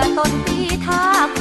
มื่อต้นปีทาก